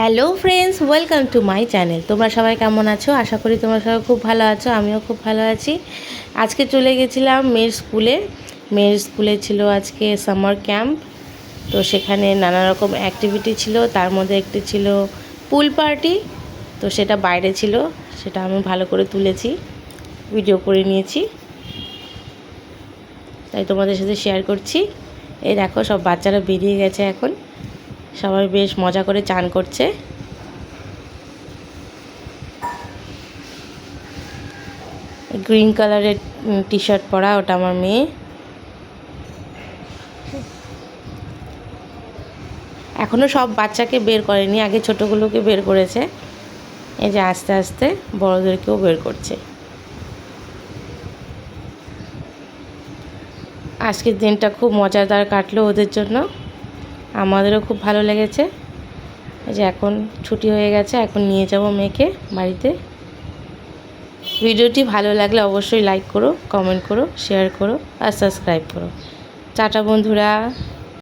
Hello friends, welcome to my channel. তোমরা সবাই কেমন আছো? আশা করি তোমরা সবাই খুব ভালো আছো, আমিও খুব ভালো আছি। আজকে চলে গেছিলাম মেয়ের স্কুলে। মেয়ের স্কুলে ছিল আজকে সামার ক্যাম্প। তো সেখানে নানা রকম অ্যাক্টিভিটি ছিল। তার মধ্যে একটি ছিল পুল পার্টি তো সেটা বাইরে ছিল। সেটা আমি ভালো করে তুলেছি। ভিডিও করে নিয়েছি। তাই তোমাদের সাথে শেয়ার করছি। এই দেখো, সব বাচ্চারা বেরিয়ে গেছে এখন। সবাই বেশ মজা করে চান করছে। গ্রিন কালারের টি শার্ট পরা, ওটা আমার মেয়ে। এখনও সব বাচ্চাকে বের করেনি, আগে ছোটোগুলোকে বের করেছে। এই যে আস্তে আস্তে বড়োদেরকেও বের করছে। আজকের দিনটা খুব মজাদার কাটলো ওদের জন্য। আমাদেরও খুব ভালো লেগেছে। যে এখন ছুটি হয়ে গেছে, এখন নিয়ে যাব মেয়েকে বাড়িতে। ভিডিওটি ভালো লাগলে অবশ্যই লাইক করো কমেন্ট করো শেয়ার করো আর সাবস্ক্রাইব করো। টাটা বন্ধুরা।